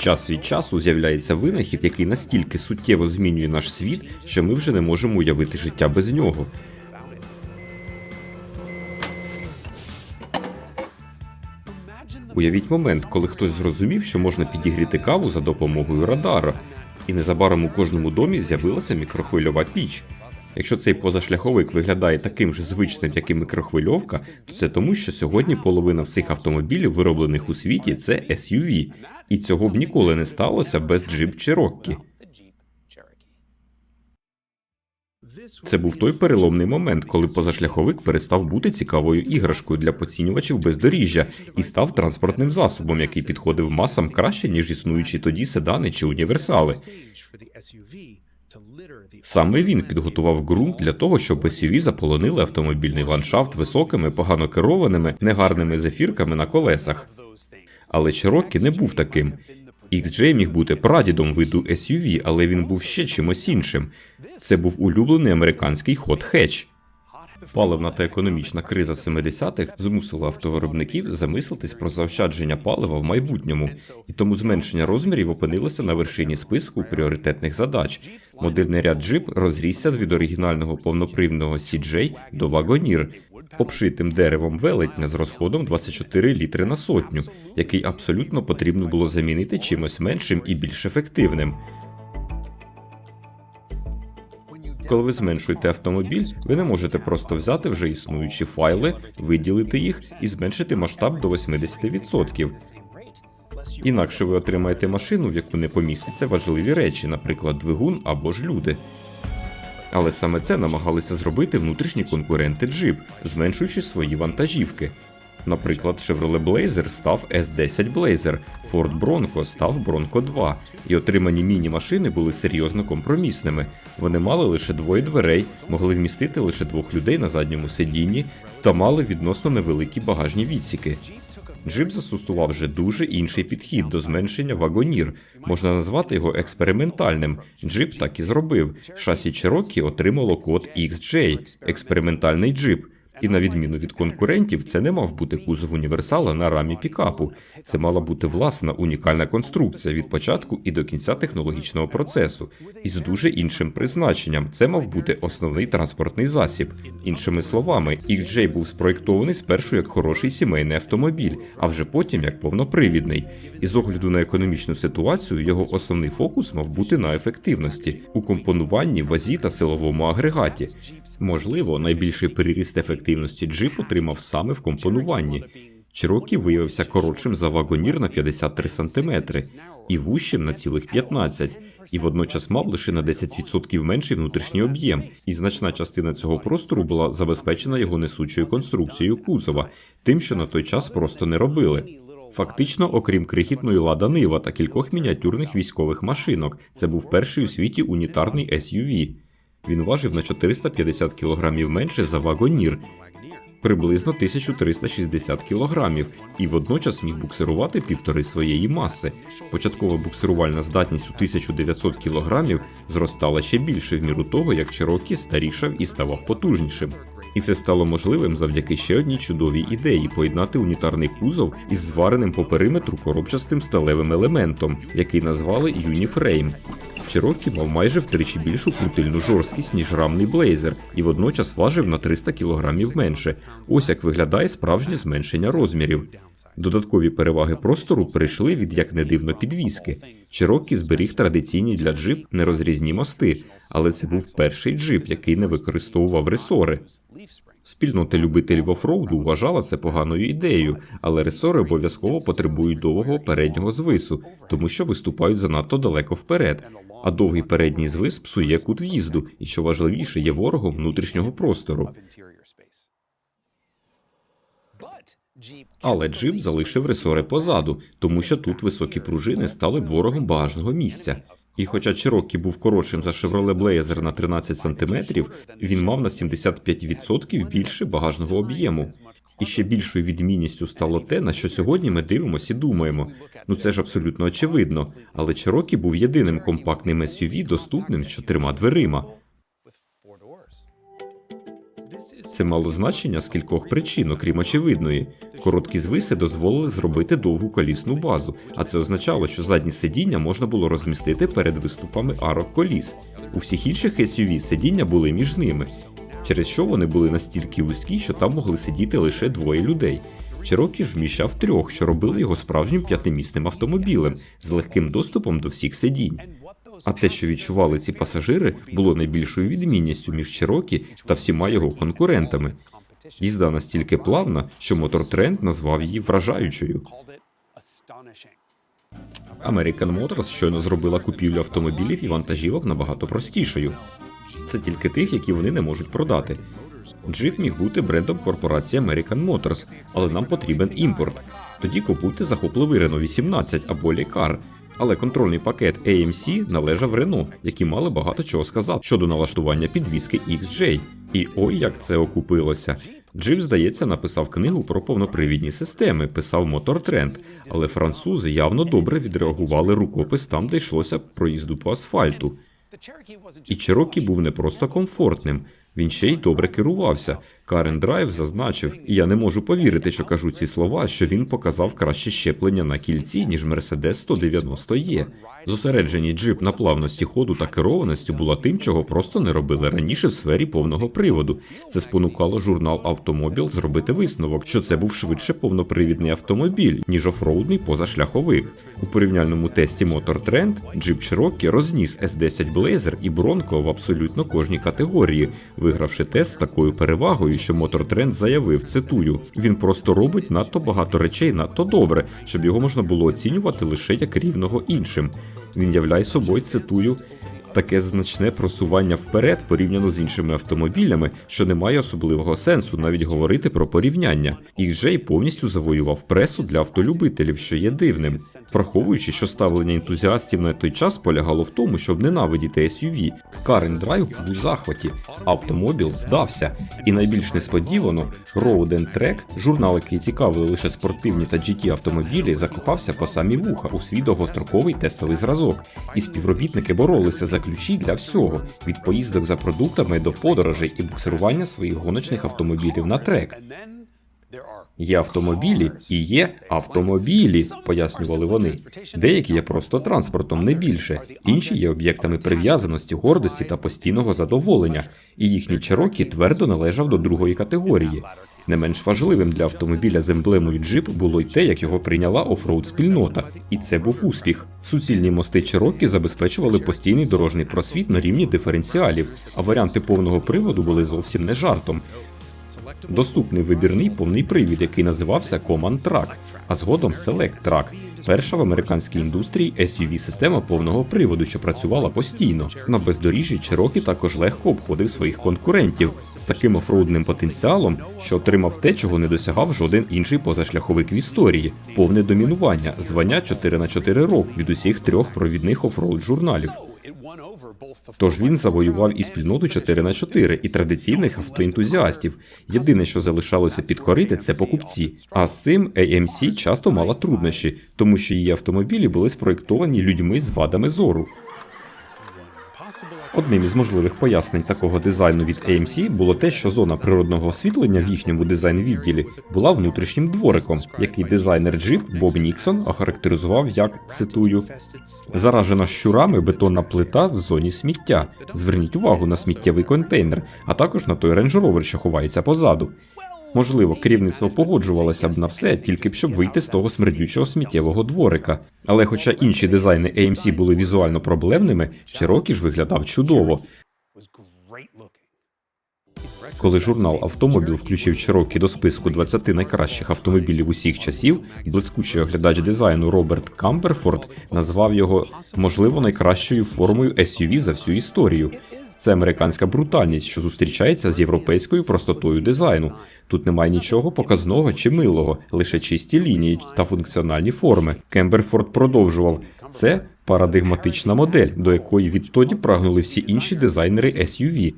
Час від часу з'являється винахід, який настільки суттєво змінює наш світ, що ми вже не можемо уявити життя без нього. Уявіть момент, коли хтось зрозумів, що можна підігріти каву за допомогою радара, і незабаром у кожному домі з'явилася мікрохвильова піч. Якщо цей позашляховик виглядає таким же звичним, як і мікрохвильовка, то це тому, що сьогодні половина всіх автомобілів, вироблених у світі, це SUV. І цього б ніколи не сталося без Jeep Cherokee. Це був той переломний момент, коли позашляховик перестав бути цікавою іграшкою для поцінювачів бездоріжжя і став транспортним засобом, який підходив масам краще, ніж існуючі тоді седани чи універсали. Саме він підготував ґрунт для того, щоб SUV заполонили автомобільний ландшафт високими, погано керованими, негарними зефірками на колесах. Але Чирокі не був таким. XJ міг бути прадідом виду SUV, але він був ще чимось іншим. Це був улюблений американський хот хетч. Паливна та економічна криза 70-х змусила автовиробників замислитись про заощадження палива в майбутньому, і тому зменшення розмірів опинилося на вершині списку пріоритетних задач. Модельний ряд Jeep розрісся від оригінального повнопривного CJ до вагонір, обшитим деревом велетня з розходом 24 літри на сотню, який абсолютно потрібно було замінити чимось меншим і більш ефективним. Коли ви зменшуєте автомобіль, ви не можете просто взяти вже існуючі файли, виділити їх і зменшити масштаб до 80%. Інакше ви отримаєте машину, в яку не помістяться важливі речі, наприклад, двигун або ж люди. Але саме це намагалися зробити внутрішні конкуренти Jeep, зменшуючи свої вантажівки. Наприклад, Chevrolet Blazer став S10 Blazer, Ford Bronco став Bronco 2, і отримані міні-машини були серйозно компромісними. Вони мали лише двоє дверей, могли вмістити лише двох людей на задньому сидінні та мали відносно невеликі багажні відсіки. Джип застосував вже дуже інший підхід до зменшення вагонір. Можна назвати його експериментальним. Джип так і зробив. Шасі Cherokee отримало код XJ – експериментальний джип. І на відміну від конкурентів, це не мав бути кузов універсала на рамі пікапу. Це мала бути власна унікальна конструкція від початку і до кінця технологічного процесу, із дуже іншим призначенням. Це мав бути основний транспортний засіб. Іншими словами, XJ був спроєктований спершу як хороший сімейний автомобіль, а вже потім як повнопривідний. І з огляду на економічну ситуацію його основний фокус мав бути на ефективності у компонуванні, вазі та силовому агрегаті. Можливо, найбільший переріст ефективності джип отримав саме в компонуванні. Cherokee виявився коротшим за вагонір на 53 см і вущим на цілих 15, і водночас мав лише на 10% менший внутрішній об'єм, і значна частина цього простору була забезпечена його несучою конструкцією кузова, тим, що на той час просто не робили. Фактично, окрім крихітної лада Нива та кількох мініатюрних військових машинок, це був перший у світі унітарний SUV. Він важив на 450 кг менше за вагонір, приблизно 1360 кг, і водночас міг буксирувати півтори своєї маси. Початкова буксирувальна здатність у 1900 кг зростала ще більше в міру того, як Чирокі старішав і ставав потужнішим. І це стало можливим завдяки ще одній чудовій ідеї поєднати унітарний кузов із звареним по периметру коробчастим сталевим елементом, який назвали Uniframe. Cherokee мав майже втричі більшу крутильну жорсткість, ніж рамний блейзер, і водночас важив на 300 кг менше. Ось як виглядає справжнє зменшення розмірів. Додаткові переваги простору прийшли від як не дивно підвіски. Cherokee зберіг традиційні для джип нерозрізні мости, але це був перший джип, який не використовував ресори. Спільнота любителів офроуду вважала це поганою ідеєю, але ресори обов'язково потребують довгого переднього звису, тому що виступають занадто далеко вперед. А довгий передній звис псує кут в'їзду, і що важливіше, є ворогом внутрішнього простору. Але джип залишив ресори позаду, тому що тут високі пружини стали б ворогом багажного місця. І хоча Чирокі був коротшим за Chevrolet Blazer на 13 см, він мав на 75% більше багажного об'єму. І ще більшою відмінністю стало те, на що сьогодні ми дивимося і думаємо. Ну це ж абсолютно очевидно. Але Чирокі був єдиним компактним SUV, доступним з чотирма дверима. Це мало значення з кількох причин, окрім очевидної. Короткі звиси дозволили зробити довгу колісну базу, а це означало, що задні сидіння можна було розмістити перед виступами арок коліс. У всіх інших SUV сидіння були між ними, через що вони були настільки вузькі, що там могли сидіти лише двоє людей. Cherokee ж вміщав трьох, що робили його справжнім п'ятимісним автомобілем з легким доступом до всіх сидінь. А те, що відчували ці пасажири, було найбільшою відмінністю між Cherokee та всіма його конкурентами. Їзда настільки плавна, що Мотор Тренд назвав її вражаючою. American Motors щойно зробила купівлю автомобілів і вантажівок набагато простішою. Це тільки тих, які вони не можуть продати. Джип міг бути брендом корпорації American Motors, але нам потрібен імпорт. Тоді купуйте захопливий Renault 18 або Лікар. Але контрольний пакет AMC належав Renault, які мали багато чого сказати щодо налаштування підвіски XJ. І ой, як це окупилося. Джип, здається, написав книгу про повнопривідні системи, писав Мотор Тренд, але французи явно добре відреагували рукопис там, де йшлося про їзду по асфальту. І Чирокі був не просто комфортним, він ще й добре керувався. Карен Драйв зазначив, і я не можу повірити, що кажу ці слова, що він показав краще щеплення на кільці, ніж Mercedes 190 є. Зосереджений джип на плавності ходу та керованості була тим, чого просто не робили раніше в сфері повного приводу. Це спонукало журнал Автомобіл зробити висновок, що це був швидше повнопривідний автомобіль, ніж офроудний позашляховик. У порівняльному тесті Motor Trend джип Cherokee розніс S10 Blazer і Bronco в абсолютно кожній категорії, вигравши тест з такою перевагою, що Мотор Тренд заявив, цитую: він просто робить надто багато речей надто добре, щоб його можна було оцінювати лише як рівного іншим. Він являє собою, цитую, таке значне просування вперед порівняно з іншими автомобілями, що не має особливого сенсу навіть говорити про порівняння. XJ повністю завоював пресу для автолюбителів, що є дивним, враховуючи, що ставлення ентузіастів на той час полягало в тому, щоб ненавидіти SUV. Карен Драйв був у захваті, автомобіль здався, і найбільш несподівано Road and Track, журнал, який цікавили лише спортивні та GT автомобілі, закохався по самі вуха у свій довгостроковий тестовий зразок, і співробітники боролися за ключі для всього від поїздок за продуктами до подорожей і буксирування своїх гоночних автомобілів на трек. Є автомобілі і є автомобілі, пояснювали вони. Деякі є просто транспортом, не більше. Інші є об'єктами прив'язаності, гордості та постійного задоволення, і їхній Cherokee твердо належав до другої категорії. Не менш важливим для автомобіля з емблемою джип було й те, як його прийняла офроуд спільнота, і це був успіх. Суцільні мости Чирокі забезпечували постійний дорожній просвіт на рівні диференціалів, а варіанти повного приводу були зовсім не жартом. Доступний вибірний повний привід, який називався Command Track, а згодом Select Track. Перша в американській індустрії SUV-система повного приводу, що працювала постійно. На бездоріжжі Чирокі також легко обходив своїх конкурентів з таким офроудним потенціалом, що отримав те, чого не досягав жоден інший позашляховик в історії повне домінування, звання 4 на 4 рок від усіх трьох провідних офроуд журналів. Тож він завоював і спільноту 4 на 4 і традиційних автоентузіастів. Єдине, що залишалося підкорити, це покупці. А з цим AMC часто мала труднощі, тому що її автомобілі були спроєктовані людьми з вадами зору. Одним із можливих пояснень такого дизайну від AMC було те, що зона природного освітлення в їхньому дизайн-відділі була внутрішнім двориком, який дизайнер Jeep Боб Ніксон охарактеризував як цитую заражена щурами бетонна плита в зоні сміття. Зверніть увагу на сміттєвий контейнер, а також на той Rover, що ховається позаду. Можливо, керівництво погоджувалося б на все, тільки б щоб вийти з того смердючого сміттєвого дворика. Але хоча інші дизайни AMC були візуально проблемними, Cherokee ж виглядав чудово. Коли журнал Автомобіл включив Cherokee до списку 20 найкращих автомобілів усіх часів, блискучий оглядач дизайну Роберт Камберфорд назвав його можливо найкращою формою SUV за всю історію. Це американська брутальність, що зустрічається з європейською простотою дизайну. Тут немає нічого показного чи милого, лише чисті лінії та функціональні форми. Кемберфорд продовжував. Це парадигматична модель, до якої відтоді прагнули всі інші дизайнери SUV.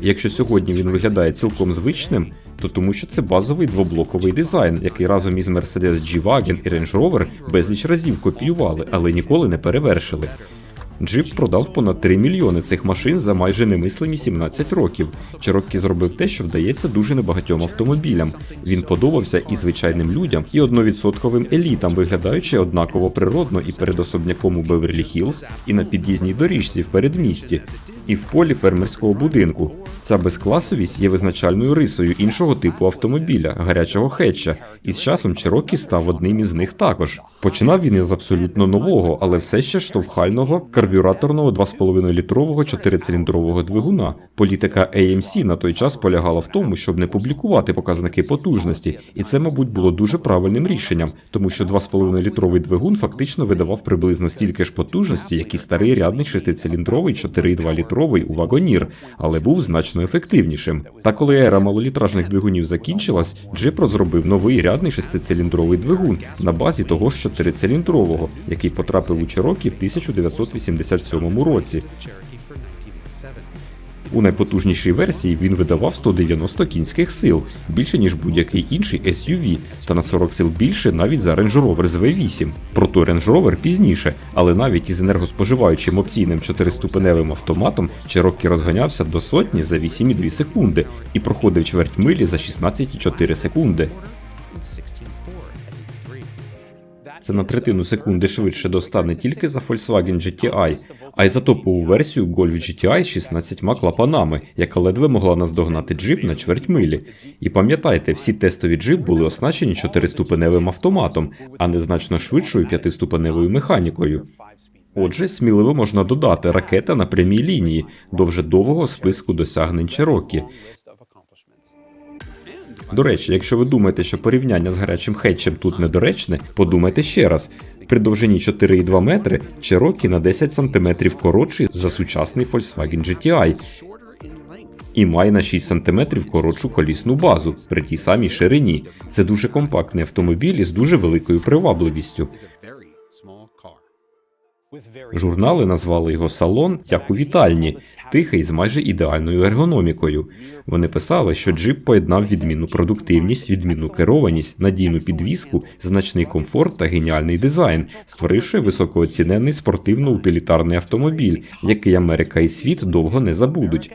Якщо сьогодні він виглядає цілком звичним, то тому що це базовий двоблоковий дизайн, який разом із Mercedes G-Wagen і Range Rover безліч разів копіювали, але ніколи не перевершили. Джип продав понад 3 мільйони цих машин за майже немислимі 17 років. Cherokee зробив те, що вдається дуже небагатьом автомобілям. Він подобався і звичайним людям, і одновідсотковим елітам, виглядаючи однаково природно і перед особняком у Беверлі Хіллз, і на під'їзній доріжці в передмісті, і в полі фермерського будинку. Ця безкласовість є визначальною рисою іншого типу автомобіля, гарячого хетча, і з часом Cherokee став одним із них також. Починав він із абсолютно нового, але все ще штовхального карбюраторного 2,5-літрового чотирициліндрового двигуна. Політика AMC на той час полягала в тому, щоб не публікувати показники потужності, і це, мабуть, було дуже правильним рішенням, тому що 2,5-літровий двигун фактично видавав приблизно стільки ж потужності, як і старий рядний шестициліндровий 4,2-літровий у вагонір, але був значно ефективнішим. Та коли ера малолітражних двигунів закінчилась, Джип розробив новий рядний шестициліндровий двигун на базі того ж 4-циліндрового, який потрапив у Cherokee в 1987 році. У найпотужнішій версії він видавав 190 кінських сил, більше ніж будь-який інший SUV, та на 40 сил більше навіть за Range Rover з V8. Проте Range Rover пізніше, але навіть із енергоспоживаючим опційним чотириступеневим автоматом Cherokee розганявся до сотні за 8,2 секунди і проходив чверть милі за 16,4 секунди. Це на третину секунди швидше до 100 не тільки за Volkswagen GTI, а й за топову версію Golf GTI з 16 клапанами, яка ледве могла наздогнати джип на чверть милі. І пам'ятайте, всі тестові джип були оснащені чотириступеневим автоматом, а не значно швидшою п'ятиступеневою механікою. Отже, сміливо можна додати ракета на прямій лінії до вже довгого списку досягнень Cherokee. До речі, якщо ви думаєте, що порівняння з гарячим хетчем тут недоречне, подумайте ще раз. При довжині 4,2 метри Cherokee на 10 см коротший за сучасний Volkswagen GTI і має на 6 см коротшу колісну базу при тій самій ширині. Це дуже компактний автомобіль із дуже великою привабливістю. Журнали назвали його салон як у вітальні, тихий з майже ідеальною ергономікою. Вони писали, що джип поєднав відмінну продуктивність, відмінну керованість, надійну підвіску, значний комфорт та геніальний дизайн, створивши високооцінений спортивно-утилітарний автомобіль, який Америка і світ довго не забудуть.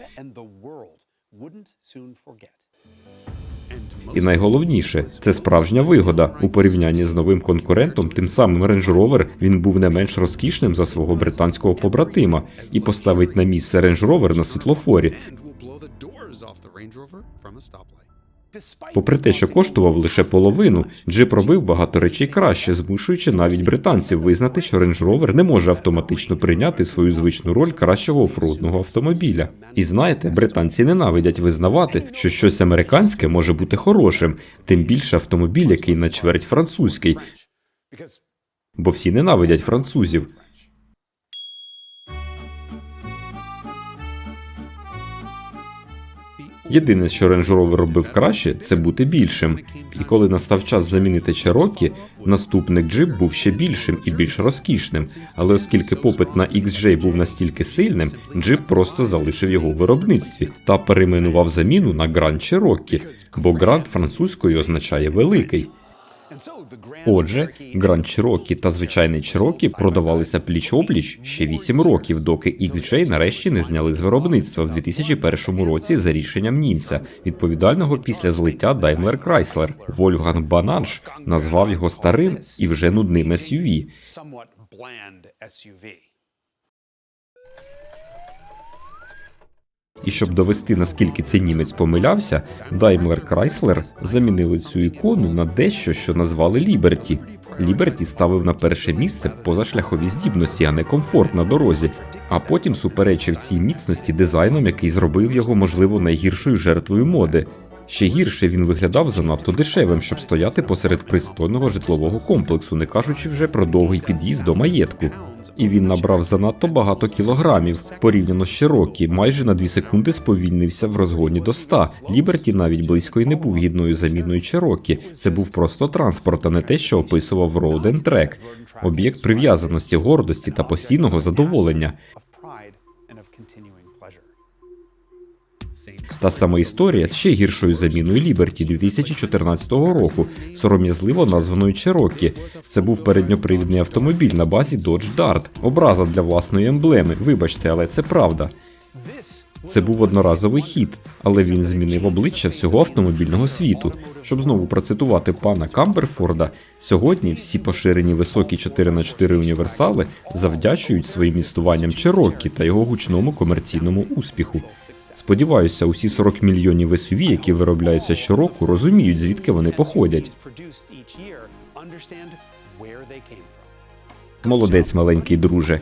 І найголовніше, це справжня вигода у порівнянні з новим конкурентом. Тим самим Range Rover він був не менш розкішним за свого британського побратима і поставить на місце Range Rover на світлофорі. Попри те, що коштував лише половину, джип робив багато речей краще, змушуючи навіть британців визнати, що Range Rover не може автоматично прийняти свою звичну роль кращого офродного автомобіля. І знаєте, британці ненавидять визнавати, що щось американське може бути хорошим, тим більше автомобіль, який на чверть французький, бо всі ненавидять французів. Єдине, що Range робив краще, це бути більшим. І коли настав час замінити Cherokee, наступник джип був ще більшим і більш розкішним. Але оскільки попит на XJ був настільки сильним, джип просто залишив його в виробництві та перейменував заміну на Grand Cherokee, бо Grand французькою означає великий. Отже, Гранд Чирокі та звичайний Чирокі продавалися пліч-опліч ще 8 років, доки XJ нарешті не зняли з виробництва в 2001 році за рішенням німця, відповідального після злиття Daimler Chrysler. Вольган Бананш назвав його старим і вже нудним SUV. І щоб довести наскільки цей німець помилявся, Daimler Chrysler замінили цю ікону на дещо, що назвали Ліберті. Ліберті ставив на перше місце позашляхові здібності, а не комфорт на дорозі. А потім суперечив цій міцності дизайном, який зробив його, можливо, найгіршою жертвою моди. Ще гірше він виглядав занадто дешевим, щоб стояти посеред пристойного житлового комплексу, не кажучи вже про довгий під'їзд до маєтку. І він набрав занадто багато кілограмів. Порівняно з Cherokee, майже на 2 секунди сповільнився в розгоні до 100. Ліберті навіть близько й не був гідною заміною Cherokee. Це був просто транспорт, а не те, що описував and Track. об'єкт прив'язаності, гордості та постійного задоволення. Та сама історія з ще гіршою заміною Ліберті 2014 року, сором'язливо названою Cherokee. Це був передньопривідний автомобіль на базі Dodge Dart. Образа для власної емблеми. Вибачте, але це правда. Це був одноразовий хід, але він змінив обличчя всього автомобільного світу. Щоб знову процитувати пана Камберфорда, сьогодні всі поширені високі 4х4 універсали завдячують своїм існуванням Cherokee та його гучному комерційному успіху. Сподіваюся, усі 40 мільйонів SUV, які виробляються щороку, розуміють, звідки вони походять. Молодець, маленький друже.